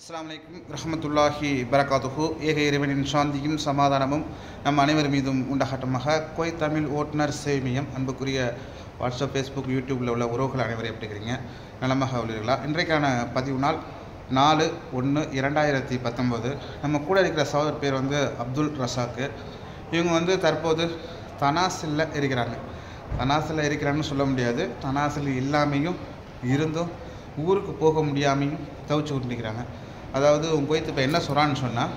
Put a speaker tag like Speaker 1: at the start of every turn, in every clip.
Speaker 1: அஸ்ஸலாமு அலைக்கும் ரஹமத்துல்லாஹி பரகாத்துஹு. ஏக இறைவனின் சாந்தியும் சமாதானமும் நம் அனைவர் மீதும் உண்டாகட்டமாக. கோய் தமிழ் ஓட்டுநர் சேமியம் அன்புக்குரிய வாட்ஸ்அப் ஃபேஸ்புக் யூடியூப்பில் உள்ள உறவுகள் அனைவரும் எப்படி இருக்கிறீங்க? நலமாக உள்ளீர்களா? இன்றைக்கான பதிவு நாள் நாலு ஒன்று இரண்டாயிரத்தி பத்தொம்போது நம்ம கூட இருக்கிற சகோதர் பேர் வந்து அப்துல் ரசாக்கு. இவங்க வந்து தற்போது தனாசில் இருக்கிறாங்க. தனாசில் இருக்கிறான்னு சொல்ல முடியாது. தனாசில் இல்லாமையும் இருந்தும் ஊருக்கு போக முடியாமையும் தவிச்சு கொண்டிருக்கிறாங்க. அதாவது உன் கோயத்து இப்போ என்ன சொல்கிறான்னு சொன்னால்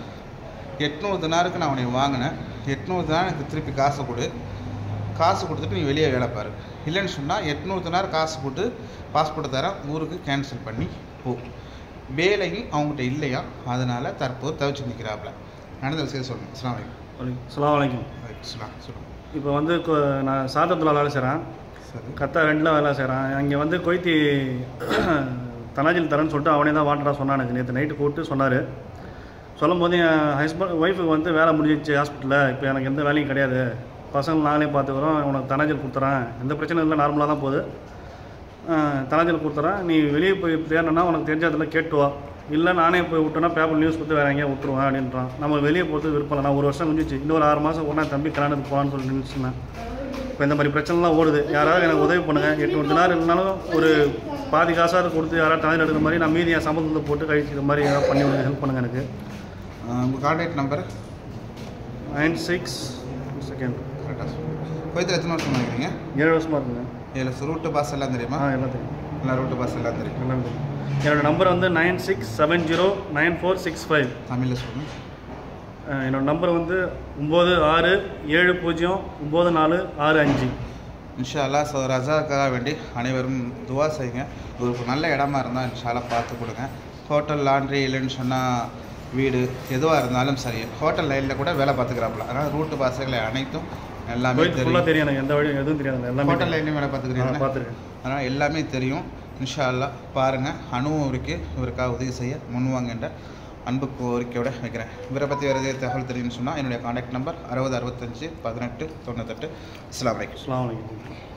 Speaker 1: எட்நூறு தினாருக்கு நான் உன்னை வாங்கினேன். எட்நூறு தினார் எனக்கு திருப்பி காசு கொடு. காசு கொடுத்துட்டு நீ வெளியே வேலை பாரு. இல்லைன்னு சொன்னால் எட்நூறு தினார் காசு போட்டு பாஸ்போர்ட் தரேன் ஊருக்கு கேன்சல் பண்ணி போ. வேலையும் அவங்ககிட்ட இல்லையா? அதனால் தற்போது தவிச்சு நிற்கிறாப்புல நடந்த விஷயம் சொல்லுங்கள் அஸ்லாம் வலைக்கம்.
Speaker 2: அலாம் வலைக்கும்
Speaker 1: அஸ்லாம் சொல்லுங்கள்
Speaker 2: இப்போ வந்து நான் சாதத்தில் வேலை செய்கிறேன்
Speaker 1: சரி.
Speaker 2: கத்தா ரெண்டில் வேலை செய்கிறேன் அங்கே வந்து கொய்த்தி தனாஜில் தரேன்னு சொல்லிட்டு அவனே தான் வாண்டராக சொன்னான் எனக்கு நேற்று நைட்டு கூப்பிட்டு சொன்னார். சொல்லும் போது என் ஹஸ்பண்ட் ஒய்ஃபுக்கு வந்து வேலை முடிஞ்சிச்சு ஹாஸ்பிட்டலில் இப்போ எனக்கு எந்த வேலையும் கிடையாது. பசங்க நாங்களே பார்த்துக்குறோம். உனக்கு தனாஜல் கொடுத்துறேன். எந்த பிரச்சனையும் இல்லை நார்மலாக தான் போகுது. தனாஜல் கொடுத்துறேன். நீ வெளியே போய் தேடணும்னா உனக்கு தெரிஞ்ச அதில் கேட்டுவா இல்லை நானே போய் விட்டேன்னா பேப்பர் நியூஸ் கொடுத்து வேற எங்கேயா விட்டுருவேன் அப்படின்றான். நம்ம வெளியே போகிறது விருப்பம் நான் ஒரு வருஷம் முடிஞ்சிச்சு. இன்னொரு ஆறு மாதம் ஒன்றா தம்பி கல்யாணத்துக்கு போகலான்னு சொல்லி நினச்சிருந்தேன் இப்போ இந்த மாதிரி பிரச்சனைலாம் ஓடுது. யாராவது எனக்கு உதவி பண்ணுங்கள் எட்நூறு நாள் இருந்தாலும் ஒரு பாதி காசாவது கொடுத்து யாராவது தலையில் எடுக்கிற மாதிரி நான் மீதி என் சம்பளத்தில் போட்டு கழிச்சிக்கிற மாதிரி ஏதாவது பண்ணி விடுங்க. ஹெல்ப் பண்ணுங்கள் எனக்கு.
Speaker 1: உங்கள் contact number
Speaker 2: nine six second
Speaker 1: கரெக்டாக கோயத்தில் எத்தனை வருஷம் நினைக்கிறீங்க
Speaker 2: ஏழு வருஷமாக இருக்குங்க.
Speaker 1: ஏழு ரூட்டு பாஸ் எல்லாம் தெரியுமா?
Speaker 2: ஆ எல்லாம் தெரியும்.
Speaker 1: எல்லா ரூட்டு பாஸ் எல்லாம் தெரியும்.
Speaker 2: எல்லாம் தெரியும். என்னோடய நம்பர் வந்து nine six seven zero nine four six five.
Speaker 1: தமிழில் சொல்லுங்கள்
Speaker 2: என்னோடய நம்பர் வந்து ஒம்பது ஆறு ஏழு பூஜ்ஜியம் ஒம்பது நாலு ஆறு அஞ்சு.
Speaker 1: இன்ஷா அல்லாஹ் ஸோ ரஜாக்காக வேண்டி அனைவரும் துவா செய்யுங்க. ஒரு நல்ல இடமா இருந்தால் இன்ஷால்லா பார்த்து கொடுங்க. ஹோட்டல் லாண்ட்ரி இல்லைன்னு சொன்னால் வீடு எதுவாக இருந்தாலும் சரி ஹோட்டல் லைனில் கூட வேலை பார்த்துக்கிறாப்புல. அதனால் ரூட்டு பாசைகளை அனைத்தும் எல்லாமே தெரியும்.
Speaker 2: தெரியும் எந்த வழியும் எதுவும் தெரியாது எல்லாமே
Speaker 1: ஹோட்டல் லைன்லையும் வேலை பார்த்துக்கிறீங்க
Speaker 2: பார்த்துருக்கேன்.
Speaker 1: அதனால் எல்லாமே தெரியும். இன்ஷா அல்லாஹ் பாருங்கள் அனுபவம் இருக்கு. இவருக்காக உதவி செய்ய முன்வாங்கன்ற அன்பு கோரிக்கையோட வைக்கிறேன். இவரை பற்றி வேறு எதாவது தகவல் தெரியும்னு சொன்னால் என்னுடைய காண்டாக்ட் நம்பர் அறுபது அறுபத்தஞ்சு பதினெட்டு தொண்ணூத்தெட்டு. அஸ்லாம் வலைக்கம்
Speaker 2: அஸ்லாம் வலைக்கம்